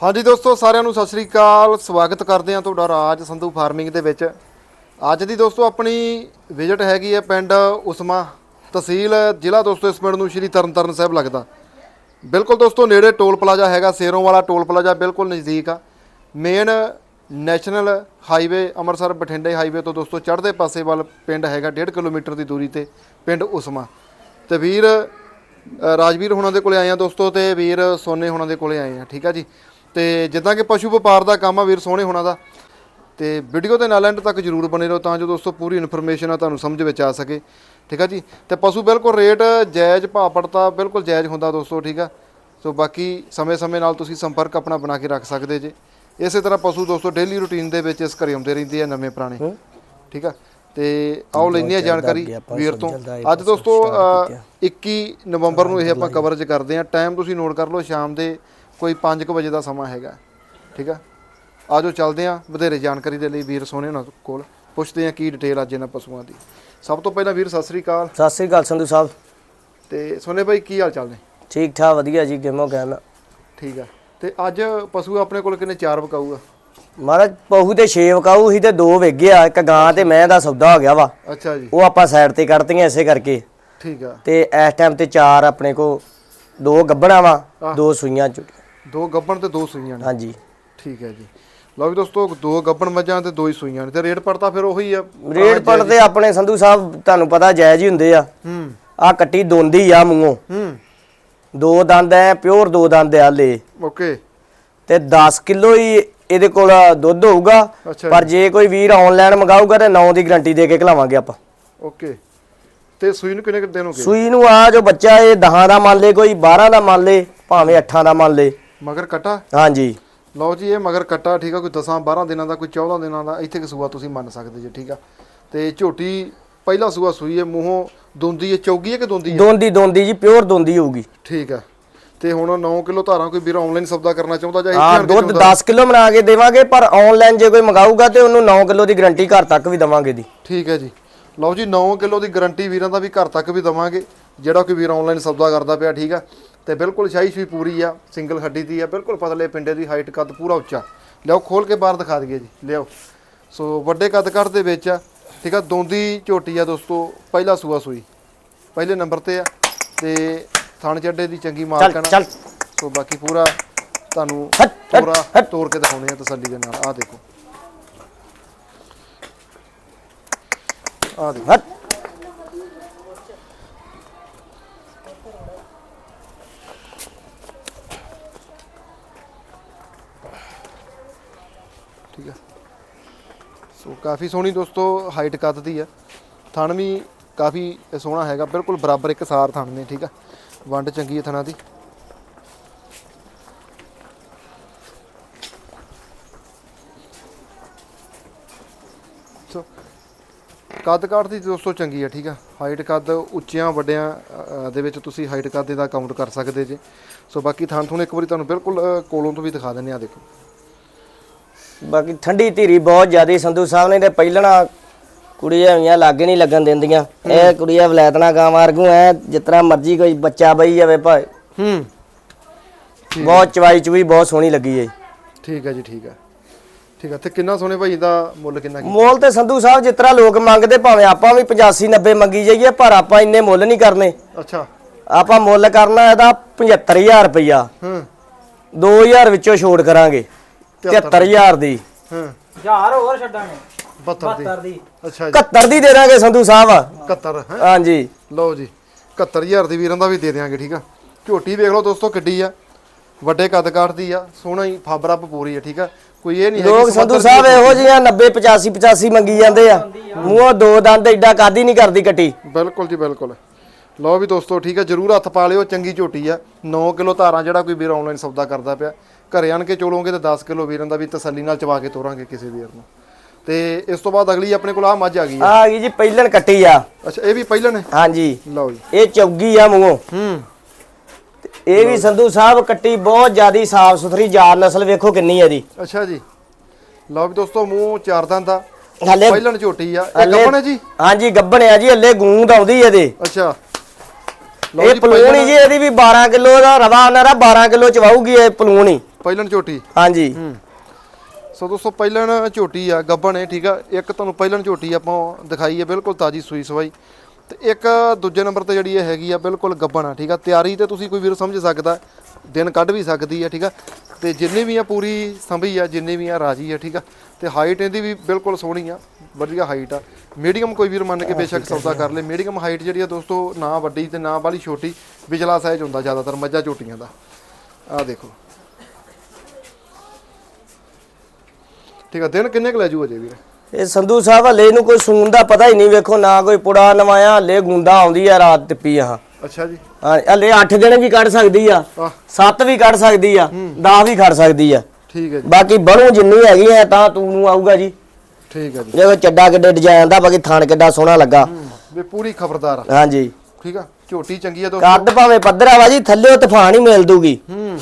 ਹਾਂਜੀ ਦੋਸਤੋ, ਸਾਰਿਆਂ ਨੂੰ ਸਤਿ ਸ੍ਰੀ ਅਕਾਲ। ਸਵਾਗਤ ਕਰਦੇ ਹਾਂ ਤੁਹਾਡਾ ਰਾਜ ਸੰਧੂ ਫਾਰਮਿੰਗ ਦੇ ਵਿੱਚ। ਅੱਜ ਦੀ ਦੋਸਤੋ, ਆਪਣੀ ਵਿਜ਼ਿਟ ਹੈਗੀ ਹੈ ਪਿੰਡ ਉਸਮਾ ਤਹਿਸੀਲ, ਜ਼ਿਲ੍ਹਾ ਦੋਸਤੋ, ਇਸ ਪਿੰਡ ਨੂੰ ਸ਼੍ਰੀ ਤਰਨਤਾਰਨ ਸਾਹਿਬ ਲੱਗਦਾ। ਬਿਲਕੁਲ ਦੋਸਤੋ, ਨੇੜੇ ਟੋਲ ਪਲਾਜ਼ਾ ਹੈਗਾ, ਸੇਰੋਂ ਵਾਲਾ ਟੋਲ ਪਲਾਜ਼ਾ ਬਿਲਕੁਲ ਨਜ਼ਦੀਕ ਆ। ਮੇਨ ਨੈਸ਼ਨਲ ਹਾਈਵੇ ਅੰਮ੍ਰਿਤਸਰ ਬਠਿੰਡੇ ਹਾਈਵੇ ਤੋਂ ਦੋਸਤੋ, ਚੜ੍ਹਦੇ ਪਾਸੇ ਵੱਲ ਪਿੰਡ ਹੈਗਾ 1.5 ਕਿਲੋਮੀਟਰ ਦੀ ਦੂਰੀ ਤੇ ਪਿੰਡ ਉਸਮਾ। ਤੇ ਵੀਰ ਰਾਜਵੀਰ ਹੁਣਾਂ ਦੇ ਕੋਲੇ ਆਏ ਆ ਦੋਸਤੋ, ਤੇ ਵੀਰ ਸੋਨੇ ਹੁਣਾਂ ਦੇ ਕੋਲੇ ਆਏ ਆ ਠੀਕ ਆ ਜੀ? ਤੇ ਜਿੱਦਾਂ ਕਿ ਪਸ਼ੂ ਵਪਾਰ ਦਾ ਕੰਮ ਆ ਵੀਰ ਸੋਹਣੇ ਹੁਣਾਂ ਦਾ। ਤੇ ਵੀਡੀਓ ਦੇ ਨਾਲ ਐਂਡ ਤੱਕ ਜਰੂਰ ਬਣੇ ਰਹੋ ਤਾਂ ਜੋ ਦੋਸਤੋ ਪੂਰੀ ਇਨਫੋਰਮੇਸ਼ਨ ਆ ਤੁਹਾਨੂੰ ਸਮਝ ਵਿੱਚ ਆ ਸਕੇ। ਠੀਕ ਆ ਜੀ? ਤੇ ਪਸ਼ੂ ਬਿਲਕੁਲ ਰੇਟ ਜਾਇਜ਼ ਭਾਅ ਪੜਤਾ ਬਿਲਕੁਲ ਜਾਇਜ਼ ਹੁੰਦਾ ਦੋਸਤੋ ਠੀਕ ਆ? ਸੋ ਬਾਕੀ ਸਮੇਂ-ਸਮੇਂ ਨਾਲ ਤੁਸੀਂ ਸੰਪਰਕ ਆਪਣਾ ਬਣਾ ਕੇ ਰੱਖ ਸਕਦੇ ਜੇ। ਇਸੇ ਤਰ੍ਹਾਂ ਪਸ਼ੂ ਦੋਸਤੋ ਡੇਲੀ ਰੂਟੀਨ ਦੇ ਵਿੱਚ ਇਸ ਘਰੇ ਆਉਂਦੇ ਰਹਿੰਦੇ ਆ ਨਵੇਂ ਪੁਰਾਣੇ। ਠੀਕ ਆ? ਤੇ ਆਓ ਲੈਂਦੇ ਆ ਜਾਣਕਾਰੀ ਵੀਰ ਤੋਂ। ਅੱਜ ਦੋਸਤੋ ਅ, 21 ਨਵੰਬਰ ਨੂੰ ਇਹ ਆਪਾਂ ਕਵਰੇਜ ਕਰਦੇ ਆ। ਟਾਈਮ ਤੁਸੀਂ ਨੋਟ ਕਰ ਲਓ ਸ਼ਾਮ ਦੇ ਕੋਈ 5 ਵਜੇ ਦਾ ਸਮਾਂ ਹੈਗਾ। ਠੀਕ ਆ? ਆਜੋ ਚੱਲਦੇ ਆ। ਵਧੇਰੇ ਜਾਣਕਾਰੀ ਦੇ ਲਈ ਵੀਰ ਸੋਹਣੇ ਉਹਨਾਂ ਕੋਲ ਪੁੱਛਦੇ ਆ ਕੀ ਡਿਟੇਲ ਅੱਜ ਇਹਨਾਂ ਪਸ਼ੂਆਂ ਦੀ। ਸਭ ਤੋਂ ਪਹਿਲਾਂ ਵੀਰ ਸਤਿ ਸ੍ਰੀ ਅਕਾਲ। ਸਤਿ ਸ੍ਰੀ ਅਕਾਲ ਸੰਧੂ ਸਾਹਿਬ। ਤੇ ਸੋਨੇ ਭਾਈ ਕੀ ਹਾਲ ਚਾਲ ਨੇ? ਠੀਕ ਠਾਕ ਵਧੀਆ ਜੀ ਗੇਮੋ ਗੈਮ ਠੀਕ ਆ। ਤੇ ਅੱਜ ਪਸ਼ੂ ਆਪਣੇ ਕੋਲ ਕਿੰਨੇ ਚਾਰ ਵਿਕਾਊਗਾ ਮਹਾਰਾਜ ਪਹੂ ਤੇ ਛੇ ਵਕਾਊ ਸੀ ਤੇ ਦੋ ਵੇਗ ਗਿਆ ਇੱਕ ਗਾਂ ਤੇ ਮੈਂ ਦਾ ਸੌਦਾ ਹੋ ਗਿਆ ਵਾ। ਅੱਛਾ ਜੀ। ਉਹ ਆਪਾਂ ਸਾਈਡ ਤੇ ਕੱਢਤੀਆਂ ਇਸੇ ਕਰਕੇ। ਠੀਕ ਆ। ਤੇ ਇਸ ਟਾਈਮ ਤੇ ਚਾਰ ਆਪਣੇ ਕੋ ਦੋ ਗੱਬਣਾ ਵਾ ਦੋ ਸੂਈਆਂ ਚ ਦੋ ਗੱਬਣ ਤੇ ਦੋ ਸੂਈਆਂ ਨੇ। ਹਾਂਜੀ। ਠੀਕ ਹੈ ਜੀ। ਲਓ ਵੀ ਦੋਸਤੋ ਦੋ ਗੱਬਣ ਮੱਝਾਂ ਤੇ ਦੋ ਹੀ ਸੂਈਆਂ ਨੇ। ਤੇ ਰੇਟ ਪੜਤਾ ਫਿਰ ਉਹੀ ਆ। ਰੇਟ ਪੜਦੇ ਆਪਣੇ ਸੰਧੂ ਸਾਹਿਬ ਤੁਹਾਨੂੰ ਪਤਾ ਜਾਇਜ਼ ਹੀ ਹੁੰਦੇ ਆ। ਹੂੰ। ਆ ਕੱਟੀ ਦੋਂਦੀ ਆ ਮੂੰਹੋਂ। ਹੂੰ। ਦੋ ਦੰਦ ਐ ਪਿਓਰ ਦੋ ਦੰਦ ਆ ਲੈ ਓਕੇ। ਤੇ 10 ਕਿਲੋ ਹੀ ਇਹਦੇ ਕੋਲ ਦੁੱਧ ਹੋਊਗਾ। ਅੱਛਾ ਪਰ ਜੇ ਕੋਈ ਵੀਰ ਆਨਲਾਈਨ ਮੰਗਾਊਗਾ ਤੇ 9 ਦੀ ਗਾਰੰਟੀ ਦੇ ਕੇ ਖਿਲਾਵਾਂਗੇ ਆਪਾਂ। ਓਕੇ। ਤੇ ਸੂਈ ਨੂੰ ਕਿੰਨੇ ਕੁ ਦਿਨ ਹੋ ਗਏ? ਸੂਈ ਨੂੰ ਆ ਜੋ ਬੱਚਾ ਇਹ 10 ਦਾ ਮੰਨ ਲੇ ਕੋਈ 12 ਦਾ ਮੰਨ ਲੇ ਭਾਵੇਂ 8 ਦਾ ਮੰਨ ਲੇ। ਮਗਰ ਕਟਾ? ਹਾਂਜੀ। ਲਓ ਜੀ ਇਹ ਮਗਰ ਕੱਟਾ ਠੀਕ ਆ ਕੋਈ 10 12 ਦਿਨਾਂ ਦਾ ਕੋਈ 14 ਦਿਨਾਂ ਦਾ ਇੱਥੇ ਕਿ ਸੂਆ ਤੁਸੀਂ ਮੰਨ ਸਕਦੇ ਜੀ ਠੀਕ ਆ। ਤੇ ਝੋਟੀ ਪਹਿਲਾ ਸੂਆ ਸੂਈ ਹੈ ਮੂੰਹੋਂ ਦੁੰਦੀ ਹੈ ਚੌਗੀ ਹੈ ਕਿ ਦੁੰਦੀ ਹੈ? ਦੋਂਦੀ ਦੋਂਦੀ ਜੀ ਪਿਓਰ ਦੋਂਦੀ ਹੋਊਗੀ। ਠੀਕ ਆ। ਤੇ ਹੁਣ 9 ਕਿਲੋ ਧਾਰਾਂ ਕੋਈ ਵੀਰ ਆਨਲਾਈਨ ਸੌਦਾ ਕਰਨਾ ਚਾਹੁੰਦਾ ਜਾਂ ਹਾਂ ਦੁੱਧ 10 ਕਿਲੋ ਬਣਾ ਕੇ ਦੇਵਾਂਗੇ ਪਰ ਆਨਲਾਈਨ ਜੇ ਕੋਈ ਮੰਗਾਊਗਾ ਤੇ ਉਹਨੂੰ 9 ਕਿਲੋ ਦੀ ਗਾਰੰਟੀ ਘਰ ਤੱਕ ਵੀ ਦਵਾਂਗੇ ਦੀ। ਠੀਕ ਹੈ ਜੀ। ਲਓ ਜੀ 9 ਕਿਲੋ ਦੀ ਗਾਰੰਟੀ ਵੀਰਾਂ ਦਾ ਵੀ ਘਰ ਤੱਕ ਵੀ ਦਵਾਂਗੇ ਜਿਹੜਾ ਕੋਈ ਵੀਰ ਆਨਲਾਈਨ ਸੌਦਾ ਕਰਦਾ ਪਿਆ ਠੀਕ ਆ। ਤੇ ਬਿਲਕੁਲ ਸ਼ਾਹੀ ਸ਼ੂਈ ਪੂਰੀ ਆ ਸਿੰਗਲ ਹੱਡੀ ਦੀ ਆ ਬਿਲਕੁਲ ਪਤਲੇ ਪਿੰਡੇ ਦੀ ਹਾਈਟ ਕੱਦ ਪੂਰਾ ਉੱਚਾ। ਲਿਆਓ ਖੋਲ ਕੇ ਬਾਹਰ ਦਿਖਾ ਦਈਏ ਜੀ ਲਿਆਓ। ਸੋ ਵੱਡੇ ਕੱਦ ਕੱਦ ਦੇ ਵਿੱਚ ਆ ਠੀਕ ਆ ਦੋਂਦੀ ਝੋਟੀ ਆ ਦੋਸਤੋ ਪਹਿਲਾ ਸੂਆ ਸੂਈ। ਪਹਿਲੇ ਨੰਬਰ ਤੇ ਆ ਤੇ ਥਣ ਚੱਡੇ ਦੀ ਚੰਗੀ ਚੱਲ ਮਾਲਕ ਆ ਨਾ। ਚੱਲ ਸੋ ਬਾਕੀ ਪੂਰਾ ਤੁਹਾਨੂੰ ਪੂਰਾ ਤੋੜ ਕੇ ਦਿਖਾਉਣੇ ਆ ਤਸੱਲੀ ਦੇ ਨਾਲ। ਆਹ ਦੇਖੋ। ਆਹ ਦੇਖੋ ਹਟ ਠੀਕ ਹੈ ਸੋ ਕਾਫੀ ਸੋਹਣੀ ਦੋਸਤੋ ਹਾਈਟ ਕੱਦ ਦੀ ਆ। ਥਣ ਵੀ ਕਾਫੀ ਸੋਹਣਾ ਹੈਗਾ, ਬਿਲਕੁਲ ਬਰਾਬਰ ਇੱਕ ਸਾਰ ਥਣ ਨੇ, ਠੀਕ ਆ? ਵੰਡ ਚੰਗੀ ਹੈ ਥਣਾ ਦੀ। ਸੋ, ਕੱਦ ਕਾਠ ਦੀ ਦੋਸਤੋ ਚੰਗੀ ਆ, ਠੀਕ ਆ? ਹਾਈਟ ਕੱਦ ਉੱਚਿਆਂ, ਵੱਡਿਆਂ ਦੇ ਵਿੱਚ ਤੁਸੀਂ ਹਾਈਟ ਕੱਦ ਦਾ ਕਾਊਂਟ ਕਰ ਸਕਦੇ ਜੇ। ਸੋ ਬਾਕੀ ਥਾਂ ਥੁਣ ਇੱਕ ਵਾਰੀ ਤੁਹਾਨੂੰ ਬਿਲਕੁਲ ਕੋਲੋਂ ਤੋਂ ਵੀ ਦਿਖਾ ਦਿੰਨੇ ਆ ਦੇਖੋ। ਬਾਕੀ ਠੰਡੀ ਧੀਰੀ ਬਹੁਤ ਜ਼ਿਆਦੀ ਸੰਧੂ ਸਾਹਿਬ ਨੇ ਤੇ ਪਹਿਲਣਾ ਕੁੜੀਆਂ ਹੋਈਆਂ ਲਾਗੇ ਨਹੀਂ ਲੱਗਣ ਦਿੰਦੀਆਂ। ਇਹ ਕੁੜੀਆਂ ਵਲੈਤਨਾ ਗਾਂ ਵਾਰਗੂ ਐ ਜਿਤਨਾ ਮਰਜ਼ੀ ਕੋਈ ਬੱਚਾ ਬਈ ਜਾਵੇ ਭਾਈ ਹੂੰ। ਬਹੁਤ ਚਵਾਈ ਚੁਈ ਬਹੁਤ ਸੋਹਣੀ ਲੱਗੀ ਏ। ਠੀਕ ਹੈ ਜੀ ਠੀਕ ਹੈ ਠੀਕ ਹੈ ਤੇ ਕਿੰਨਾ ਸੋਹਣੇ ਭਾਈ ਦਾ ਮੁੱਲ ਕਿੰਨਾ ਕੀ ਮੁੱਲ ਤੇ ਸੰਧੂ ਸਾਹਿਬ ਤਰ੍ਹਾਂ ਲੋਕ ਮੰਗਦੇ ਭਾਵੇਂ ਆਪਾਂ ਵੀ 85 90 ਮੰਗੀ ਜਾਈਏ ਪਰ ਆਪਾਂ ਇੰਨੇ ਮੁੱਲ ਨਹੀਂ ਕਰਨੇ। ਅੱਛਾ। ਆਪਾਂ ਮੁੱਲ ਕਰਨਾ ਇਹਦਾ 75000 ਰੁਪਇਆ ਹਾਂ। 2000 ਵਿੱਚੋਂ ਛੋੜ ਕਰਾਂਗੇ। 73000 ਦੀ। ਹਾਂ। ਹਜ਼ਾਰ ਹੋਰ ਛੱਡਾਂਗੇ। 72 ਦੀ। ਦੀ। ਅੱਛਾ ਜੀ। 71 ਦੀ ਦੇ ਦਾਂਗੇ ਸੰਧੂ ਸਾਹਿਬ। 71 ਹੈ? ਹਾਂਜੀ। ਲਓ ਜੀ 71000 ਦੀ ਵੀਰਾਂ ਦਾ ਵੀ ਦੇ ਦਿਆਂਗੇ ਠੀਕ ਆ? ਝੋਟੀ ਵੇਖ ਲਓ ਦੋਸਤੋ ਕਿੱਡੀ ਆ। ਵੱਡੇ ਕੱਦ ਕਾਠ ਦੀ ਆ ਸੋਹਣਾ ਹੀ ਫਾਬਰਾ ਪੂਰੀ ਆ ਠੀਕ ਆ? ਕੋਈ ਇਹ ਨਹੀਂ ਹੈ ਲੋਕ ਸੰਧੂ ਸਾਹਿਬ ਇਹੋ ਜਿਹੀਆਂ 90 85 85 ਮੰਗੀ ਜਾਂਦੇ ਆ। ਮੂੰਹੋਂ ਦੋ ਦੰਦ ਐਡਾ ਕਾਦੀ ਨਹੀਂ ਕਰਦੀ ਕੱਟੀ। ਬਿਲਕੁਲ ਜੀ ਬਿਲਕੁਲ। ਲਓ ਵੀ ਦੋਸਤੋ ਠੀਕ ਆ ਜਰੂਰ ਹੱਥ ਪਾ ਲਿਓ ਚੰਗੀ ਝੋਟੀ ਆ। 9 ਕਿਲੋ ਧਾਰਾਂ ਜਿਹੜਾ ਕੋਈ ਵੀਰ ਆਨਲਾਈਨ ਸੌਦਾ ਕਰਦਾ ਪਿਆ। ਘਰੇ ਆਣ ਕੇ ਚੋਲੋਗੇ ਤੇ 10 ਕਿਲੋ ਵੀਰਾਂ ਦਾ ਵੀ ਤਸੱਲੀ ਨਾਲ ਚਵਾ ਕੇ ਤੋਰਾਂਗੇ ਕਿਸੇ ਵੀਰ ਨੂੰ। ਤੇ ਇਸ ਤੋਂ ਬਾਅਦ ਅਗਲੀ ਆਪਣੇ ਕੋਲ ਆ ਮੱਝ ਆ ਗਈ ਆ ਆ ਗਈ ਜੀ ਪਹਿਲਣ ਕੱਟੀ ਆ। ਅੱਛਾ ਇਹ ਵੀ ਪਹਿਲਾਂ ਨੇ ਹਾਂਜੀ। ਲਓ ਜੀ। ਇਹ ਚੌਗੀ ਆ ਮੂੰਹੋਂ ਹੂੰ। ਇਹ ਵੀ ਸੰਧੂ ਸਾਹਿਬ ਕੱਟੀ ਬਹੁਤ ਜ਼ਿਆਦੀ ਸਾਫ਼ ਸੁਥਰੀ ਜਾਤ ਨਸਲ ਵੇਖੋ ਕਿੰਨੀ ਆ ਦੀ ਅੱਛਾ ਜੀ। ਲਓ ਵੀ ਦੋਸਤੋ ਮੂੰਹ ਚਾਰ ਦੰਦ ਦਾ ਹਲੇ ਪਹਿਲਣ ਝੋਟੀ ਆ। ਇਹ ਗੱਪਣ ਹੈ ਜੀ? ਹਾਂਜੀ ਗੱਬਣ ਆ ਜੀ ਹੱਲੇ ਗੂੰਦ ਆਉਂਦੀ ਇਹਦੇ। ਅੱਛਾ। ਇਹ ਜੀ ਪਲੂਣ ਹੀ ਜੀ ਇਹਦੀ ਵੀ 12 ਕਿਲੋ ਦਾ ਰਵਾ ਉਹਨਾਂ ਦਾ 12 ਕਿਲੋ ਚਵਾਊਗੀ ਇਹ ਪਲੂਣ। ਹੀ ਪਹਿਲਣ ਝੋਟੀ? ਹਾਂਜੀ। ਸੋ ਦੋਸਤੋ ਪਹਿਲਣ ਝੋਟੀ ਆ ਗੱਬਣ ਹੈ ਠੀਕ ਆ? ਇੱਕ ਤੁਹਾਨੂੰ ਪਹਿਲਣ ਝੋਟੀ ਆਪਾਂ ਦਿਖਾਈ ਹੈ ਬਿਲਕੁਲ ਤਾਜੀ ਸੂਈ ਸਵਾਈ। ਤੇ ਇੱਕ ਦੂਜੇ ਨੰਬਰ ਤੇ ਜਿਹੜੀ ਇਹ ਹੈਗੀ ਆ ਬਿਲਕੁਲ ਗੱਬਣ ਆ ਠੀਕ ਆ? ਤਿਆਰੀ ਤੇ ਤੁਸੀਂ ਕੋਈ ਵੀਰ ਸਮਝ ਸਕਦਾ ਦਿਨ ਕੱਢ ਵੀ ਸਕਦੀ ਆ ਠੀਕ ਆ? ਤੇ ਜਿੰਨੀ ਵੀ ਆ ਪੂਰੀ ਸੰਭੀ ਆ ਜਿੰਨੀ ਵੀ ਆ ਰਾਜੀ ਆ ਠੀਕ ਆ? ਤੇ ਹਾਈਟ ਇਹਦੀ ਵੀ ਬਿਲਕੁਲ ਸੋਹਣੀ ਆ ਵਧੀਆ ਹਾਈਟ ਆ। ਮੀਡੀਅਮ ਕੋਈ ਵੀਰ ਮੰਨ ਕੇ ਬੇਸ਼ੱਕ ਸੌਦਾ ਕਰ ਲੇ। ਮੀਡੀਅਮ ਹਾਈਟ ਜਿਹੜੀ ਆ ਦੋਸਤੋ ਨਾ ਵੱਡੀ ਤੇ ਨਾ ਬਾਲੀ ਛੋਟੀ ਵਿਚਲਾ ਸਾਈਜ਼ ਹੁੰਦਾ ਜ਼ਿਆਦਾਤਰ ਮੱਝਾਂ ਝੋਟੀਆਂ ਦਾ। ਆ ਦੇਖੋ। ਠੀਕ ਆ ਦਿਨ ਕਿੰਨੇ ਕੁ ਲੈ ਜੂ ਅਜੇ ਵੀਰ ਇਹ ਸੰਧੂ ਸਾਹਿਬ ਹਲੇ ਇਹਨੂੰ ਕੋਈ ਸੂਨ ਦਾ ਪਤਾ ਹੀ ਨਹੀਂ ਵੇਖੋ ਨਾ ਕੋਈ ਪੁੜਾ ਨਵਾਇਆ ਹਲੇ ਗੁੰਦਾ ਆਉਂਦੀ ਆ ਰਾਤ ਟਿੱਪੀ ਆ। ਅੱਛਾ ਜੀ। ਹਾਂ ਹਲੇ 8 ਦਿਨ ਵੀ ਕੱਢ ਸਕਦੀ ਆ ਆਹ 7 ਵੀ ਕੱਢ ਸਕਦੀ ਆ 10 ਵੀ ਖੜ ਸਕਦੀ ਆ। ਠੀਕ ਹੈ ਜੀ। ਬਾਕੀ ਬਣੂ ਜਿੰਨੀ ਹੈਗੀ ਆ ਤਾਂ ਤੂੰ ਨੂੰ ਆਊਗਾ ਜੀ। ਠੀਕ ਹੈ ਜੀ। ਦੇਖੋ ਚੱਡਾ ਕਿੱਡੇ ਡਿਜ਼ਾਈਨ ਦਾ ਬਾਕੀ ਥਣ ਕਿੱਡਾ ਸੋਹਣਾ ਲੱਗਾ। ਵੀ ਪੂਰੀ ਖਬਰਦਾਰ ਆ। ਹਾਂਜੀ। ਠੀਕ ਆ ਝੋਟੀ ਚੰਗੀ ਆ ਦੋਸਤੋ। ਕੱਦ ਭਾਵੇਂ ਪੱਧਰਾ ਵਾ ਜੀ ਥੱਲੇ ਤੂਫਾਨ ਹੀ ਮਿਲ ਦੂਗੀ ਹੂੰ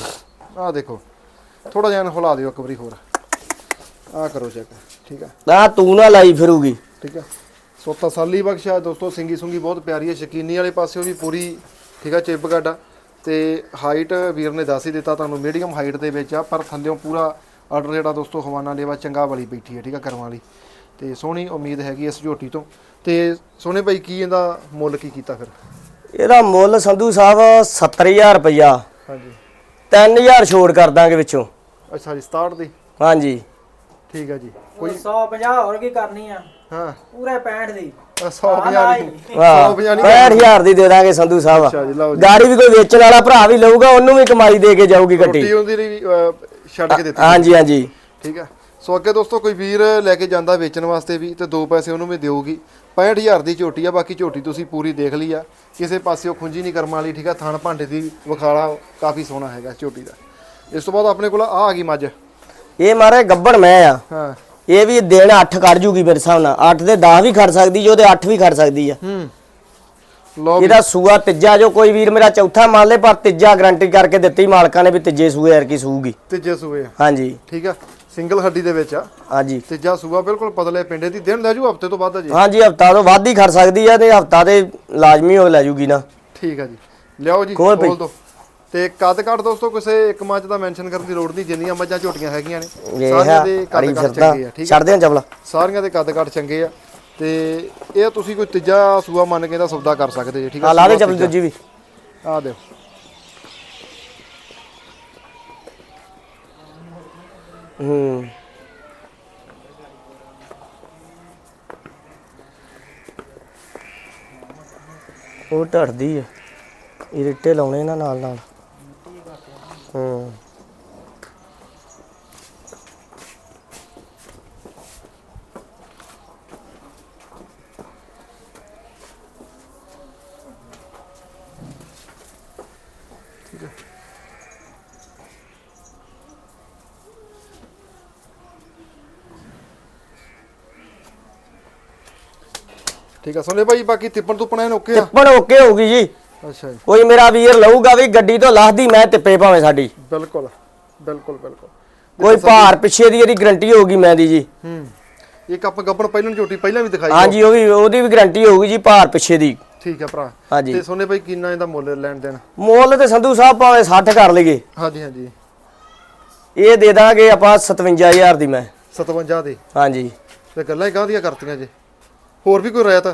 ਆ ਦੇਖੋ ਥੋੜਾ ਜਿਹਾ ਇਹਨੂੰ ਹਿਲਾ ਦਿਓ ਇੱਕ ਵਾਰੀ ਹੋਰ। ਆ ਕਰੋ ਚੈੱਕ ਠੀਕ ਆ। ਨਾ ਤੂੰ ਨਾ ਲਾਈ ਫਿਰੂਗੀ। ਠੀਕ ਆ। ਸੋ ਤਸੱਲੀ ਬਖਸ਼ਾ ਦੋਸਤੋ ਸਿੰਗੀ ਸੁੰਗੀ ਬਹੁਤ ਪਿਆਰੀ ਹੈ ਸ਼ਕੀਨੀ ਵਾਲੇ ਪਾਸਿਓਂ ਵੀ ਪੂਰੀ ਠੀਕ ਆ ਚਿੱਬ ਗਾਡਾ ਤੇ ਹਾਈਟ ਵੀਰ ਨੇ ਦੱਸ ਹੀ ਦਿੱਤਾ ਤੁਹਾਨੂੰ ਮੀਡੀਅਮ ਹਾਈਟ ਦੇ ਵਿੱਚ ਆ ਪਰ ਥੱਲਿਓਂ ਪੂਰਾ ਆਰਡਰ ਜਿਹੜਾ ਦੋਸਤੋ ਹਵਾਨਾ ਲੇਵਾ ਚੰਗਾ ਵਾਲੀ ਬੈਠੀ ਹੈ ਠੀਕ ਆ ਕਰਮ ਵਾਲੀ। ਤੇ ਸੋਹਣੀ ਉਮੀਦ ਹੈਗੀ ਇਸ ਝੋਟੀ ਤੋਂ। ਤੇ ਸੋਹਣੇ ਭਾਈ ਕੀ ਇਹਦਾ ਮੁੱਲ ਕੀ ਕੀਤਾ ਫਿਰ? ਇਹਦਾ ਮੁੱਲ ਸੰਧੂ ਸਾਹਿਬ 70000 ਰੁਪਇਆ ਹਾਂਜੀ। 3000 ਛੋੜ ਕਰ ਦਾਂਗੇ ਵਿੱਚੋਂ। ਅੱਛਾ ਜੀ 67 ਦੀ? ਹਾਂਜੀ। ਠੀਕ ਹੈ ਜੀ। ਕੋਈ 150 ਹੋਰ ਕੀ ਕਰਨੀ ਆ? ਹਾਂ। ਪੂਰੇ 65 ਦੀ। 150 ਨਹੀਂ ਵਾਹ। 150 ਨਹੀਂ 65000 ਦੀ ਦੇ ਦਾਂਗੇ ਸੰਧੂ ਸਾਹਿਬ। ਅੱਛਾ ਜੀ ਲਓ ਜੀ। ਗਾੜੀ ਵੀ ਕੋਈ ਵੇਚਣ ਵਾਲਾ ਭਰਾ ਵੀ ਲਊਗਾ ਉਹਨੂੰ ਵੀ ਕਮਾਈ ਦੇ ਕੇ ਜਾਊਗੀ ਗੱਡੀ। ਰੋਟੀ ਉਹਦੀ ਵੀ ਅਹ, ਛੱਡ ਕੇ ਦਿੱਤੀ। ਹਾਂਜੀ ਹਾਂਜੀ। ਠੀਕ ਹੈ ਸੋ ਅੱਗੇ ਦੋਸਤੋ ਕੋਈ ਵੀਰ ਲੈ ਕੇ ਜਾਂਦਾ ਵੇਚਣ ਵਾਸਤੇ ਵੀ ਤੇ ਦੋ ਪੈਸੇ ਉਹਨੂੰ ਵੀ ਦਿਓਗੀ 65000 ਦੀ ਝੋਟੀ ਆ ਬਾਕੀ ਝੋਟੀ ਤੁਸੀਂ ਪੂਰੀ ਦੇਖ ਲਈ ਆ। ਕਿਸੇ ਪਾਸਿਓਂ ਖੁੰਜੀ ਨਹੀਂ ਕਰਮ ਵਾਲੀ ਠੀਕ ਆ। ਥਣ ਭਾਂਡੇ ਦੀ ਵਿਖਾਲਾ ਕਾਫੀ ਸੋਹਣਾ ਹੈਗਾ ਝੋਟੀ ਦਾ। ਇਸ ਤੋਂ ਬਾਅਦ ਆਪਣੇ ਕੋਲ ਆ ਆ ਗਈ ਮੱਝ। ਇਹ ਮਾਰੇ ਗੱਬੜ ਮੈਂ ਆ। ਹਾਂ। ਇਹ ਵੀ ਦਿਨ 8 ਕੱਢ ਜੂਗੀ ਮੇਰੇ ਹਿਸਾਬ ਨਾਲ। 8 ਦੇ 10 ਵੀ ਖੜ ਸਕਦੀ ਜੋ ਤੇ 8 ਵੀ ਖੜ ਸਕਦੀ ਆ। ਹੂੰ। ਲੋ ਇਹਦਾ ਸੂਆ ਤੀਜਾ ਜੋ ਕੋਈ ਵੀਰ ਮੇਰਾ ਚੌਥਾ ਮੰਨ ਲੇ ਪਰ ਤੀਜਾ ਗਾਰੰਟੀ ਕਰਕੇ ਦਿੱਤੀ ਮਾਲਕਾਂ ਨੇ ਵੀ ਤੀਜੇ ਸੂਏ ਯਾਰ ਕੀ ਸੂਗੀ ਤੀਜੇ ਸੂਏ ਆ। ਹਾਂਜੀ। ਠੀਕ ਆ। ਸਿੰਗਲ ਹੱਡੀ ਦੇ ਵਿੱਚ ਆ। ਹਾਂਜੀ। ਤੀਜਾ ਸੂਆ ਬਿਲਕੁਲ ਪਤਲੇ ਪਿੰਡੇ ਦੀ। ਦਿਨ ਲੈ ਜੂ ਹਫ਼ਤੇ ਤੋਂ ਵੱਧ ਆ ਜੀ। ਹਾਂਜੀ ਹਫਤਾ ਤੋਂ ਵੱਧ ਹੀ ਖੜ ਸਕਦੀ ਆ ਤੇ ਹਫਤਾ ਤੇ ਲਾਜ਼ਮੀ ਹੋ ਲੈ ਜੂਗੀ ਨਾ। ਠੀਕ ਆ ਜੀ। ਲਿਆਓ ਜੀ। ਖੋਲ ਦੋ। ਤੇ ਕੱਦ ਕੱਟ ਦੋਸਤੋ ਕਿਸੇ ਇੱਕ ਮੱਝ ਦਾ ਮੈਂਸ਼ਨ ਕਰਨ ਦੀ ਲੋੜ ਨਹੀਂ ਜਿੰਨੀਆਂ ਮੱਝਾਂ ਝੋਟੀਆਂ ਹੈਗੀਆਂ ਨੇ। ਸਾਰੀਆਂ ਦੇ ਕੱਦ ਕੱਟ ਚੰਗੇ ਆ ਠੀਕ ਆ? ਛੱਡ ਦੇ ਸਾਰੀਆਂ ਦੇ ਕੱਦ ਕੱਟ ਚੰਗੇ ਆ ਤੇ ਇਹ ਤੁਸੀਂ ਕੋਈ ਤੀਜਾ ਸੂਆ ਮੰਨ ਕੇ ਇਹਦਾ ਸੌਦਾ ਕਰ ਸਕਦੇ ਜੀ ਠੀਕ ਆ? ਲਾ ਦੇ ਤੀਜਾ। ਦੂਜੀ ਵੀ। ਆ ਦਿਓ। ਹੂੰ। ਉਹ ਢੜਦੀ ਆ ਇਹ ਰਿੱਟੇ ਲਾਉਣੇ ਨਾ ਨਾਲ ਨਾਲ ਹੂੰ ਠੀਕ ਆ। ਸੁਣੇ ਭਾਈ, ਬਾਕੀ ਤਿੱਪਣ ਤੁੱਪਣ ਐਨ ਓਕੇ ਆ? ਟਿੱਪਣ ਓਕੇ ਹੋਊਗੀ ਜੀ। ਅੱਛਾ ਜੀ। ਕੋਈ ਮੇਰਾ ਵੀਰ ਲਊਗਾ ਵੀ ਗੱਡੀ ਤੋਂ ਲਾਹਦੀ ਮੈਂ ਟਿੱਪੇ ਭਾਵੇਂ ਸਾਡੀ। ਬਿਲਕੁਲ ਬਿਲਕੁਲ ਬਿਲਕੁਲ। ਕੋਈ ਭਾਰ ਪਿੱਛੇ ਦੀ ਇਹਦੀ ਗਰੰਟੀ ਹੋਊਗੀ ਮੈਂ ਦੀ ਜੀ। ਹੂੰ। ਇੱਕ ਆਪਾਂ ਗੱਬਣ ਪਹਿਲਾਂ ਝੋਟੀ ਪਹਿਲਾਂ ਵੀ ਦਿਖਾਈ। ਹਾਂਜੀ ਉਹ ਵੀ ਉਹਦੀ ਵੀ ਗਰੰਟੀ ਹੋਊਗੀ ਜੀ ਭਾਰ ਪਿੱਛੇ ਦੀ। ਠੀਕ ਆ ਭਰਾ। ਹਾਂਜੀ। ਤੇ ਸੁਣੇ ਭਾਈ ਕਿੰਨਾ ਇਹਦਾ ਮੁੱਲ ਲੈਣ ਦੇਣ? ਮੁੱਲ ਤੇ ਸੰਧੂ ਸਾਹਿਬ ਭਾਵੇਂ 60 ਕਰ ਲਈਏ। ਹਾਂਜੀ ਹਾਂਜੀ। ਇਹ ਦੇ ਦਾਂਗੇ ਆਪਾਂ 57000 ਦੀ ਮੈਂ। 57 ਦੇ। ਹਾਂਜੀ। ਤੇ ਗੱਲਾਂ ਹੀ ਗਾਂਦੀਆਂ ਕਰਤੀਆਂ ਜੇ। ਹੋਰ ਵੀ ਕੋਈ ਰਾਇਤ?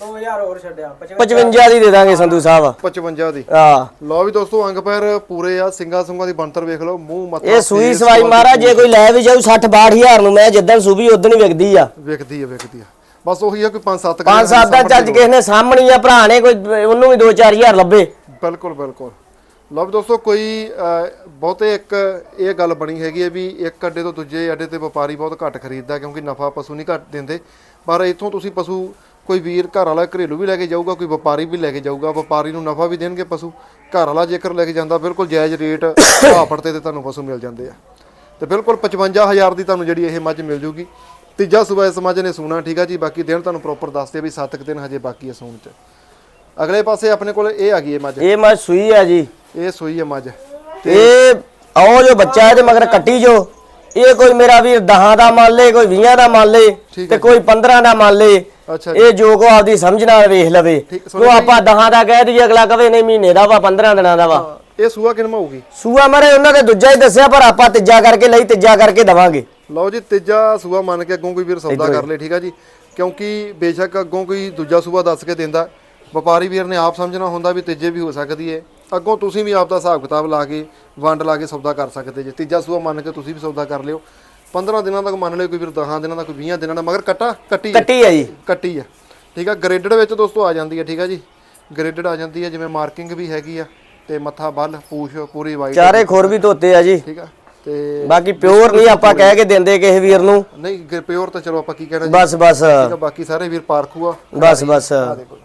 2000 ਹੋਰ ਛੱਡਿਆ 55 ਦੀ ਦੇ ਦਾਂਗੇ ਸੰਧੂ ਸਾਹਿਬ। 55 ਦੀ। ਆ ਲਓ ਵੀ ਦੋਸਤੋ ਅੰਗ ਪੈਰ ਪੂਰੇ ਆ ਸਿੰਗਾ ਸੁੰਗਾ ਦੀ ਬਣਤਰ ਵੇਖ ਲਓ ਮੂੰਹ ਮੱਥਾ ਇਹ ਸੂਈ ਸਵਾਈ ਮਾਰਾ ਜੇ ਕੋਈ ਲੈ ਵੀ ਜਾਊ 60 62000 ਨੂੰ ਮੈਂ ਜਿੱਦਣ ਸੂਬੀ ਉਦੋਂ ਹੀ ਵਿਕਦੀ ਆ। ਵੇਖਦੀ ਆ ਵੇਖਦੀ ਆ। ਬਸ ਉਹੀ ਆ ਕੋਈ 5-7 ਪੰਜ ਸੱਤ ਦਾ ਚੱਜ ਕਿਸੇ ਨੇ ਸਾਹਮਣੀ ਆ ਭਰਾ ਨੇ ਕੋਈ ਉਹਨੂੰ ਵੀ 2-4000 ਲੱਭੇ। ਬਿਲਕੁਲ ਬਿਲਕੁਲ। ਲਓ ਵੀ ਦੋਸਤੋ ਕੋਈ ਬਹੁਤੇ ਇੱਕ ਇਹ ਗੱਲ ਬਣੀ ਹੈਗੀ ਹੈ ਵੀ ਇੱਕ ਅੱਡੇ ਤੋਂ ਦੂਜੇ ਅੱਡੇ ਤੇ ਵਪਾਰੀ ਬਹੁਤ ਘੱਟ ਖਰੀਦਦਾ ਕਿਉਂਕਿ ਨਫਾ ਪਸ਼ੂ ਨਹੀਂ ਘੱਟ ਦਿੰਦੇ। ਪਰ ਇੱਥੋਂ ਤੁਸੀਂ ਪਸ਼ੂ ਕੋਈ ਵੀਰ ਘਰ ਵਾਲਾ ਘਰੇਲੂ ਵੀ ਲੈ ਕੇ ਜਾਊਗਾ ਕੋਈ ਵਪਾਰੀ ਵੀ ਲੈ ਕੇ ਜਾਊਗਾ ਵਪਾਰੀ ਨੂੰ ਨਫਾ ਵੀ ਦੇਣਗੇ ਪਸ਼ੂ। ਘਰ ਵਾਲਾ ਜੇਕਰ ਲੈ ਕੇ ਜਾਂਦਾ ਬਿਲਕੁਲ ਜਾਇਜ਼ ਰੇਟ ਭਾਅ ਤੇ ਤੁਹਾਨੂੰ ਪਸ਼ੂ ਮਿਲ ਜਾਂਦੇ ਆ। ਤੇ ਬਿਲਕੁਲ 55000 ਦੀ ਤੁਹਾਨੂੰ ਜਿਹੜੀ ਇਹ ਮੱਝ ਮਿਲ ਜੂਗੀ। ਤੀਜਾ ਸੂਬਾ ਇਸ ਮੱਝ ਨੇ ਸੂਣਾ ਠੀਕ ਆ ਜੀ? ਬਾਕੀ ਦਿਨ ਤੁਹਾਨੂੰ ਪ੍ਰੋਪਰ ਦੱਸਦੇ ਵੀ 7 ਦਿਨ ਹਜੇ ਬਾਕੀ ਆ ਸੂਣ ਚ। ਅਗਲੇ ਪਾਸੇ ਆਪਣੇ ਕੋਲ ਇਹ ਆ ਗਈ ਇਹ ਮੱਝ। ਇਹ ਮੈਂ ਸੂਈ ਆ ਜੀ। ਇਹ ਸੂਈ ਹੈ ਮੱਝ। ਇਹ ਆਓ ਜੋ ਬੱਚਾ ਇਹਦੇ ਮਗਰ ਕੱਟੀ ਜੋ। ਇਹ ਕੋਈ ਮੇਰਾ ਵੀਰ 10 ਦਾ ਮੰਨ ਲੇ ਕੋਈ 20 ਦਾ ਮੰਨ ਲੇ ਤੇ ਕੋਈ 15 ਦਾ ਮੰਨ ਲੇ ਇਹ ਜੋ। ਕੋ ਆਪਦੀ ਸਮਝ ਨਾਲ ਵੇਖ ਲਵੇ। ਉਹ ਆਪਾਂ 10 ਦਾ ਕਹਿ ਦਈਏ ਅਗਲਾ ਕਵੇ ਨਹੀਂ ਮਹੀਨੇ ਦਾ ਵਾ 15 ਦਿਨਾਂ ਦਾ ਵਾ। ਇਹ ਸੂਆ ਕਿਨਮਾ ਹੋਊਗੀ ਸੂਆ ਮਰੇ ਉਹਨਾਂ ਦੇ ਦੂਜਾ ਹੀ ਦੱਸਿਆ ਪਰ ਆਪਾਂ ਤੀਜਾ ਕਰਕੇ ਲਈ ਤੀਜਾ ਕਰਕੇ ਦਵਾਂਗੇ। ਲਓ ਜੀ ਤੀਜਾ ਸੂਆ ਮੰਨ ਕੇ ਅੱਗੋਂ ਕੋਈ ਵੀਰ ਸੌਦਾ ਕਰ ਲੇ ਠੀਕ ਆ ਜੀ। ਕਿਉਂਕਿ ਬੇਸ਼ੱਕ ਅੱਗੋਂ ਕੋਈ ਦੂਜਾ ਸੂਆ ਦੱਸ ਕੇ ਦਿੰਦਾ। ਵਪਾਰੀ ਵੀਰ ਨੇ ਆਪ ਸਮਝਣਾ ਹੁੰਦਾ ਵੀ ਤੀਜੇ ਵੀ ਹੋ ਸਕਦੀ ਏ। ਅੱਗੋਂ ਤੁਸੀਂ ਵੀ ਆਪ ਦਾ ਹਿਸਾਬ ਕਿਤਾਬ ਲਾ ਕੇ ਵੰਡ ਲਾ ਕੇ ਸੌਦਾ ਕਰ ਸਕਦੇ ਜੇ। ਤੀਜਾ ਸੂਆ ਮੰਨ ਕੇ ਤੁਸੀਂ ਵੀ ਸੌਦਾ ਕਰ ਲਿਓ। 15 ਦਿਨਾਂ ਤੱਕ ਮੰਨ ਲਿਓ ਕੋਈ ਵੀਰ 10 ਦਿਨਾਂ ਦਾ ਕੋਈ 20 ਦਿਨਾਂ ਦਾ ਮਗਰ ਕੱਟਾ ਕੱਟੀ। ਕੱਟੀ ਆ ਜੀ। ਕੱਟੀ ਆ ਠੀਕ ਆ ਗ੍ਰੇਡਡ ਵਿੱਚ ਦੋਸਤੋ ਆ ਜਾਂਦੀ ਹੈ ਠੀਕ ਆ ਜੀ। ਗ੍ਰੇਡਡ ਆ ਜਾਂਦੀ ਹੈ ਜਿਵੇਂ ਮਾਰਕਿੰਗ ਵੀ ਹੈਗੀ ਆ ਤੇ ਮੱਥਾ ਬੱਲ ਪੂਛ ਪੂਰੀ ਵਾਈਟ ਚਾਰੇ ਖੋਰ ਵੀ ਧੋਤੇ ਆ ਜੀ। ਠੀਕ ਆ ਤੇ ਬਾਕੀ ਪਿਓਰ ਨਹੀਂ ਆਪਾਂ ਕਹਿ ਕੇ ਦਿੰਦੇ ਕਿਸੇ ਵੀਰ ਨੂੰ। ਨਹੀਂ ਪਿਓਰ ਤਾਂ ਚਲੋ ਆਪਾਂ ਕੀ ਕਹਿਣਾ ਜੀ। ਬਸ ਬਸ। ਠੀਕ ਆ ਬਾਕੀ ਸਾਰੇ ਵੀਰ ਪਾਰਖੂ ਆ। ਬਸ ਬਸ। ਆ ਦੇਖੋ।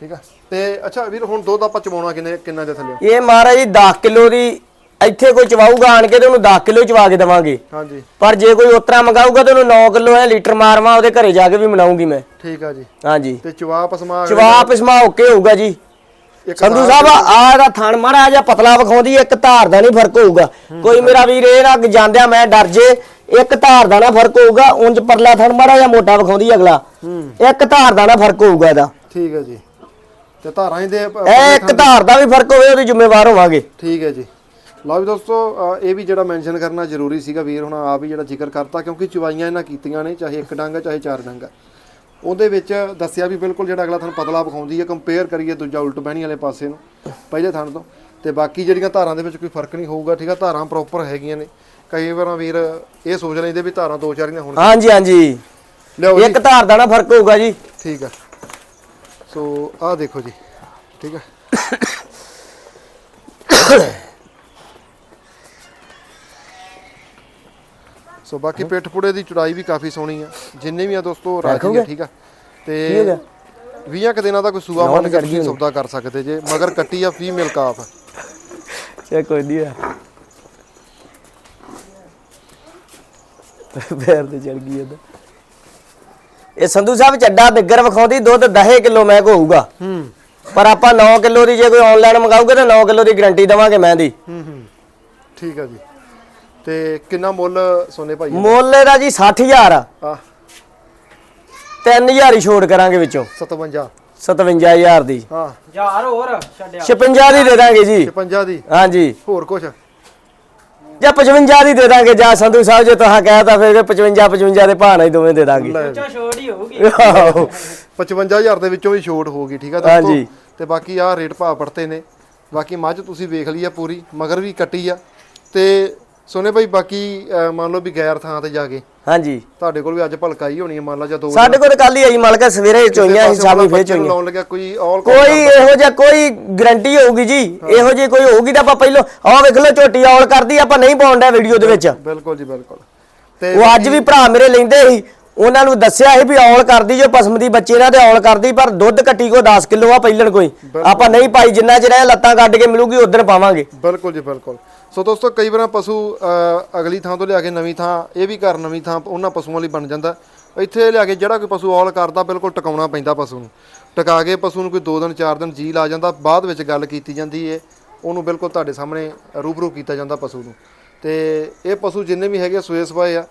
ਠੀਕ ਆ? ਤੇ ਅੱਛਾ ਵੀਰ ਹੁਣ ਦੁੱਧ ਆਪਾਂ ਚਵਾਉਣਾ ਕਿੰਨੇ ਕਿੰਨਾ ਦੇ ਥੱਲੇ? ਇਹ ਮਹਾਰਾਜ ਜੀ 10 ਕਿਲੋ ਦੀ ਇੱਥੇ ਕੋਈ ਚਵਾਊਗਾ ਆਣ ਕੇ ਤੇ ਉਹਨੂੰ 10 ਕਿਲੋ ਚਵਾ ਕੇ ਦਵਾਂਗੇ। ਹਾਂਜੀ। ਪਰ ਜੇ ਕੋਈ ਉਤਰਾ ਮੰਗਾਊਗਾ ਤੇ ਉਹਨੂੰ 9 ਕਿਲੋ ਐ ਲੀਟਰ ਮਾਰਵਾ ਉਹਦੇ ਘਰੇ ਜਾ ਕੇ ਵੀ ਮਨਾਉਂਗੀ ਮੈਂ। ਠੀਕ ਆ ਜੀ। ਹਾਂਜੀ। ਤੇ ਚਵਾ ਪਸਮਾ ਚਵਾ ਪਸਮਾ ਓਕੇ ਹੋਊਗਾ ਜੀ। ਸੰਧੂ ਸਾਹਿਬ ਆ ਇਹਦਾ ਥਣ ਮਾੜਾ ਜਿਹਾ ਪਤਲਾ ਵਿਖਾਉਂਦੀ ਇੱਕ ਧਾਰ ਦਾ ਨਹੀਂ ਫ਼ਰਕ ਹੋਊਗਾ। ਕੋਈ ਮੇਰਾ ਵੀਰ ਇਹ ਨਾ ਜਾਂਦਿਆਂ ਮੈਂ ਡਰ ਜੇ ਇੱਕ ਧਾਰ ਦਾ ਨਾ ਫ਼ਰਕ ਹੋਊਗਾ ਉਂਝ ਪਰਲਾ ਥਣ ਮਾੜਾ ਜਿਹਾ ਮੋਟਾ ਵਿਖਾਉਂਦੀ ਅਗਲਾ। ਇੱਕ ਧਾਰ ਦਾ ਨਾ ਫ਼ਰਕ ਹੋਊਗਾ ਇਹਦਾ। ਠੀਕ ਹੈ ਜੀ। ਤੇ ਧਾਰਾਂ ਹੀ ਦੇ ਇਹ ਇੱਕ ਧਾਰ ਦਾ ਵੀ ਫ਼ਰਕ ਹੋਵੇ ਉਹਦੀ ਜ਼ਿੰਮੇਵਾਰ ਹੋਵਾਂਗੇ। ਠੀਕ ਹੈ ਜੀ। ਲਓ ਵੀ ਦੋਸਤੋ ਇਹ ਵੀ ਜਿਹੜਾ ਮੈਂਸ਼ਨ ਕਰਨਾ ਜ਼ਰੂਰੀ ਸੀਗਾ ਵੀਰ ਹੁਣ ਆਪ ਹੀ ਜਿਹੜਾ ਜ਼ਿਕਰ ਕਰਤਾ ਕਿਉਂਕਿ ਚਵਾਈਆਂ ਇਹਨਾਂ ਕੀਤੀਆਂ ਨੇ ਚਾਹੇ ਇੱਕ ਡੰਗ ਚਾਹੇ ਚਾਰ ਡੰਗ। ਉਹਦੇ ਵਿੱਚ ਦੱਸਿਆ ਵੀ ਬਿਲਕੁਲ ਜਿਹੜਾ ਅਗਲਾ ਤੁਹਾਨੂੰ ਪਤਲਾ ਵਿਖਾਉਂਦੀ ਹੈ ਕੰਪੇਅਰ ਕਰੀਏ ਦੂਜਾ ਉਲਟ ਬਹਿਣੀ ਵਾਲੇ ਪਾਸੇ ਨੂੰ ਪਹਿਲੇ ਥਣ ਤੋਂ। ਤੇ ਬਾਕੀ ਜਿਹੜੀਆਂ ਧਾਰਾਂ ਦੇ ਵਿੱਚ ਕੋਈ ਫ਼ਰਕ ਨਹੀਂ ਹੋਊਗਾ ਠੀਕ ਆ ਧਾਰਾਂ ਪ੍ਰੋਪਰ ਹੈਗੀਆਂ ਨੇ। ਕਈ ਵਾਰਾਂ ਵੀਰ ਇਹ ਸੋਚ ਲੈਂਦੇ ਵੀ ਧਾਰਾਂ ਦੋ ਚਾਰੀਆਂ ਹੋਣ। ਹਾਂਜੀ ਹਾਂਜੀ। ਇੱਕ ਧਾਰ ਦਾ ਨਾ ਫ਼ਰਕ ਹੋਊਗਾ ਜੀ। ਠੀਕ ਆ। ਸੋ ਆਹ ਦੇਖੋ ਜੀ ਠੀਕ ਆ ਸੋ ਬਾਕੀ ਪਿੱਠ ਪੁੜੇ ਦੀ ਚੜਾਈ ਵੀ ਕਾਫੀ ਸੋਹਣੀ ਆ। ਜਿੰਨੇ ਵੀ ਆ ਦੋਸਤੋ ਰਾਜੀ ਆ ਠੀਕ ਆ? ਤੇ 20 ਕ ਦਿਨਾਂ ਦਾ ਕੋਈ ਸੂਆ ਮੰਨ ਕੇ ਤੁਸੀਂ ਸੌਦਾ ਕਰ ਸਕਦੇ ਜੇ ਮਗਰ ਕੱਟੀ ਆ ਫੀਮੇਲ ਕਾਫ ਚੇ ਕੋਈ ਨਹੀਂ ਆ। ਪੈਰ ਤੇ ਚੜ ਗਈ ਇਹਦਾ ਇਹ ਸੰਧੂ ਸਾਹਿਬ ਚੱਡਾ ਬਿੱਗਰ ਵਿਖਾਉਂਦੀ ਦੁੱਧ 10 ਕਿਲੋ ਮੈਂ ਕੋ ਹੋਊਗਾ ਹੂੰ। ਪਰ ਆਪਾਂ 9 ਕਿਲੋ ਦੀ ਜੇ ਕੋਈ ਆਨਲਾਈਨ ਮੰਗਾਊਗਾ ਤਾਂ 9 ਕਿਲੋ ਦੀ ਗਾਰੰਟੀ ਦਵਾਂਗੇ ਮੈਂ ਦੀ। ਹੂੰ ਹੂੰ। ਠੀਕ ਆ ਜੀ। ਤੇ ਕਿੰਨਾ ਮੁੱਲ ਸੋਨੇ ਭਾਈ ਮੁੱਲ ਇਹਦਾ ਜੀ 60000 ਆ ਆ 3000 ਹੀ ਛੋੜ ਕਰਾਂਗੇ ਵਿੱਚੋਂ। 57 57000 ਦੀ। ਹਾਂ। ਯਾਰ ਹੋਰ ਛੱਡਿਆ। 56 ਦੀ ਦੇ ਦਾਂਗੇ ਜੀ। 55 ਦੀ। ਹਾਂਜੀ। ਹੋਰ ਕੁਛ? ਜਾਂ 55 ਦੀ ਦੇ ਦਾਂਗੇ ਜਾਂ ਸੰਧੂ ਸਾਹਿਬ ਜੇ ਤੁਸੀਂ ਕਹਿਤਾ ਫਿਰ 55 55 ਦੇ ਭਾਅ ਨਾਲ ਹੀ ਦੋਵੇਂ ਦੇ ਦਾਂਗੇ। ਉੱਚਾ ਛੋੜ ਹੀ ਹੋਊਗੀ। ਆਹੋ। 55000 ਦੇ ਵਿੱਚੋਂ ਵੀ ਛੋਟ ਹੋਊਗੀ ਠੀਕ ਆ ਦੋਸਤੋ? ਹਾਂਜੀ। ਤੇ ਬਾਕੀ ਆਹ ਰੇਟ ਭਾਅ ਪੜਤੇ ਨੇ। ਬਾਕੀ ਮੱਝ ਤੁਸੀਂ ਵੇਖ ਲਈ ਆ ਪੂਰੀ ਮਗਰ ਵੀ ਕੱਟੀ ਆ। ਤੇ ਸੋਨੇ ਭਾਈ ਬਾਕੀ ਅਹ, ਮੰਨ ਲਓ ਵੀ ਗੈਰ ਥਾਂ ਤੇ ਜਾ ਕੇ ਹਾਂਜੀ। ਤੁਹਾਡੇ ਕੋਲ ਵੀ ਅੱਜ ਭਲਕਾਈ ਹੋਣੀ ਹੈ ਮੰਨ ਲਾ ਜਾਂ ਦੋ ਸਾਡੇ ਕੋਲ ਕੱਲ ਹੀ ਆਈ ਮਾਲਕਾ ਸਵੇਰੇ ਚੋਈਆਂ ਸੀ ਸ਼ਾਮੀ ਫੇਰ ਬੱਚੇ ਨੂੰ ਚੋਈਆਂ। ਲਾਉਣ ਲੱਗਿਆ ਕੋਈ ਆਲ ਕੋਈ ਇਹੋ ਜਿਹਾ ਕੋਈ ਗਰੰਟੀ ਹੋਊਗੀ ਜੀ ਇਹੋ ਜਿਹੀ ਕੋਈ ਹੋਊਗੀ ਤਾਂ ਆਪਾਂ ਪਹਿਲਾਂ ਆਹ ਵੇਖ ਲਓ ਝੋਟੀ ਔਲ ਕਰਦੀ ਆਪਾਂ ਨਹੀਂ ਪਾਉਂਦਾ ਵੀਡੀਓ ਦੇ ਵਿੱਚ। ਬਿਲਕੁਲ ਜੀ ਬਿਲਕੁਲ। ਤੇ ਉਹ ਅੱਜ ਵੀ ਭਰਾ ਮੇਰੇ ਲੈਂਦੇ ਸੀ ਉਹਨਾਂ ਨੂੰ ਦੱਸਿਆ ਸੀ ਵੀ ਔਲ ਕਰਦੀ ਜੋ ਪਸਮ ਦੀ ਬੱਚੇ ਨਾਲ ਤੇ ਔਲ ਕਰਦੀ ਪਰ ਦੁੱਧ ਕੱਟੀ ਕੋ 10 ਕਿਲੋ ਆ ਪਹਿਲਣ ਕੋਈ। ਆਪਾਂ ਨਹੀਂ ਪਾਈ ਜਿੰਨਾ ਚਿਰ ਇਹ ਲੱਤਾਂ ਕੱਢ ਕੇ ਮਿਲੂਗੀ ਉਦੋਂ ਪਾਵਾਂਗੇ। ਬਿਲਕੁਲ ਜੀ ਬਿਲਕੁਲ। ਸੋ ਦੋਸਤੋ ਕਈ ਵਾਰ ਪਸ਼ੂ ਅਗਲੀ ਥਾਂ ਤੋਂ ਲਿਆ ਕੇ ਨਵੀਂ ਥਾਂ ਇਹ ਵੀ ਘਰ ਨਵੀਂ ਥਾਂ ਉਹਨਾਂ ਪਸ਼ੂਆਂ ਲਈ ਬਣ ਜਾਂਦਾ। ਇੱਥੇ ਲਿਆ ਕੇ ਜਿਹੜਾ ਕੋਈ ਪਸ਼ੂ ਔਲ ਕਰਦਾ ਬਿਲਕੁਲ ਟਿਕਾਉਣਾ ਪੈਂਦਾ ਪਸ਼ੂ ਨੂੰ। ਟਿਕਾ ਕੇ ਪਸ਼ੂ ਨੂੰ ਕੋਈ 2 ਦਿਨ 4 ਦਿਨ ਜੀ ਲਾ ਜਾਂਦਾ ਬਾਅਦ ਵਿੱਚ ਗੱਲ ਕੀਤੀ ਜਾਂਦੀ ਏ। ਉਹਨੂੰ ਬਿਲਕੁਲ ਤੁਹਾਡੇ ਸਾਹਮਣੇ ਰੂਬਰੂ ਕੀਤਾ ਜਾਂਦਾ ਪਸ਼ੂ ਨੂੰ। ਤੇ ਇਹ ਪਸ਼ੂ ਜਿੰਨੇ ਵੀ ਹੈਗੇ ਸੂਏ ਸਵਾਏ ਆ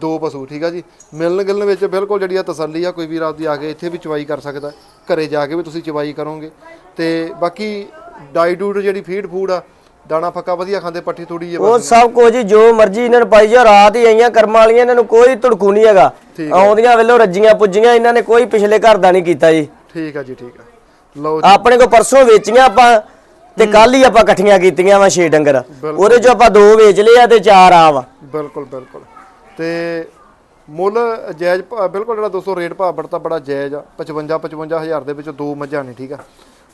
ਦੋ ਪਸ਼ੂ ਠੀਕ ਆ ਜੀ? ਮਿਲਣ ਗਿਲਣ ਵਿੱਚ ਬਿਲਕੁਲ ਜਿਹੜੀ ਆ ਤਸੱਲੀ ਆ ਕੋਈ ਵੀ ਰਾਤ ਦੀ ਆ ਕੇ ਇੱਥੇ ਵੀ ਚਵਾਈ ਕਰ ਸਕਦਾ। ਘਰੇ ਜਾ ਕੇ ਵੀ ਤੁਸੀਂ ਚਵਾਈ ਕਰੋਗੇ। ਤੇ ਬਾਕੀ ਡਾਈ ਡੂਡ ਜਿਹੜੀ ਫੀਡ ਫੂਡ ਆ ਦਾਣਾ ਫੱਕਾ ਵਧੀਆ ਖਾਂਦੇ ਪੱਠੀ ਥੋੜੀ ਜਿਹੀ ਉਹ ਸਭ ਕੁਝ ਜੀ ਜੋ ਮਰਜ਼ੀ ਇਹਨਾਂ ਨੂੰ ਪਾਈ ਜਾ ਰਾਤ ਹੀ ਆਈਆਂ ਕਰਮਾਂ ਵਾਲੀਆਂ ਇਹਨਾਂ ਨੂੰ ਕੋਈ ਧੜਕੂ ਨਹੀਂ ਹੈਗਾ। ਆਉਂਦੀਆਂ ਵੇਲੋ ਰੱਜੀਆਂ ਪੁੱਜੀਆਂ ਇਹਨਾਂ ਨੇ ਕੋਈ ਪਿਛਲੇ ਘਰ ਦਾ ਨਹੀਂ ਕੀਤਾ ਜੀ। ਠੀਕ ਆ ਜੀ ਠੀਕ ਆ। ਲਓ ਆਪਣੇ ਕੋ ਪਰਸੋਂ ਵੇਚੀਆਂ ਆਪਾਂ ਤੇ ਕੱਲ ਹੀ ਆਪਾਂ ਇਕੱਠੀਆਂ ਕੀਤੀਆਂ ਵਾ ਛੇ ਡੰਗਰ। ਉਹਦੇ ਚੋਂ ਆਪਾਂ ਦੋ ਵੇਚ ਲਏ ਆ ਤੇ ਚਾਰ ਆ ਵਾ। ਬਿਲਕੁਲ ਬਿਲਕੁਲ। ਤੇ ਮੁੱਲ ਜਾਇਜ਼ ਬਿਲਕੁਲ ਜਿਹੜਾ ਦੋਸਤੋ ਰੇਟ ਭਾਅ ਬੜਤਾ ਬੜਾ ਜਾਇਜ਼ ਆ 55 55 ਹਜ਼ਾਰ ਦੇ ਵਿੱਚ ਦੋ ਮੱਝਾਂ ਨੇ ਠੀਕ ਆ।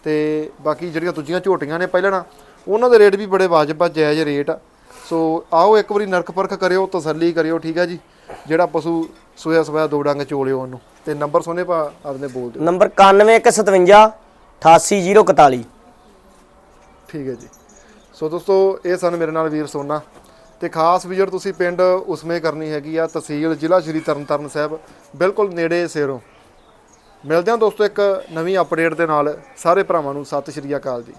ਤੇ ਬਾਕੀ ਜਿਹੜੀਆਂ ਦੂਜੀਆਂ ਝੋਟੀਆਂ ਨੇ ਪਹਿਲਾਂ ਉਹਨਾਂ ਦੇ ਰੇਟ ਵੀ ਬੜੇ ਵਾਜਬ ਆ ਜਾਇਜ਼ ਰੇਟ ਆ। ਸੋ ਆਓ ਇੱਕ ਵਾਰੀ ਨਰਕ ਪਰਖ ਕਰਿਓ ਤਸੱਲੀ ਕਰਿਓ ਠੀਕ ਆ ਜੀ। ਜਿਹੜਾ ਪਸ਼ੂ ਸੋਇਆ ਸਵਾਇਆ ਦੋ ਡੰਗ ਚੋਲਿਓ ਉਹਨੂੰ। ਤੇ ਨੰਬਰ ਸੋਨੇ ਭਾ ਆਪਨੇ ਬੋਲ ਦਿਓ। ਨੰਬਰ 9157 88041 ਠੀਕ ਹੈ ਜੀ। ਸੋ ਦੋਸਤੋ ਇਹ ਸਨ ਮੇਰੇ ਨਾਲ ਵੀਰ ਸੋਨਾ। ਤੇ ਖਾਸ ਵਿਜ਼ਿਟ ਤੁਸੀਂ ਪਿੰਡ ਉਸਮੇ ਕਰਨੀ ਹੈਗੀ ਆ, ਤਹਿਸੀਲ ਜ਼ਿਲ੍ਹਾ ਸ਼੍ਰੀ ਤਰਨਤਾਰਨ ਸਾਹਿਬ, ਬਿਲਕੁਲ ਨੇੜੇ ਸੇਰੋਂ। ਮਿਲਦੇ ਹਾਂ ਦੋਸਤੋ ਇੱਕ ਨਵੀਂ ਅਪਡੇਟ ਦੇ ਨਾਲ। ਸਾਰੇ ਭਰਾਵਾਂ ਨੂੰ ਸਤਿ ਸ਼੍ਰੀ ਅਕਾਲ ਜੀ।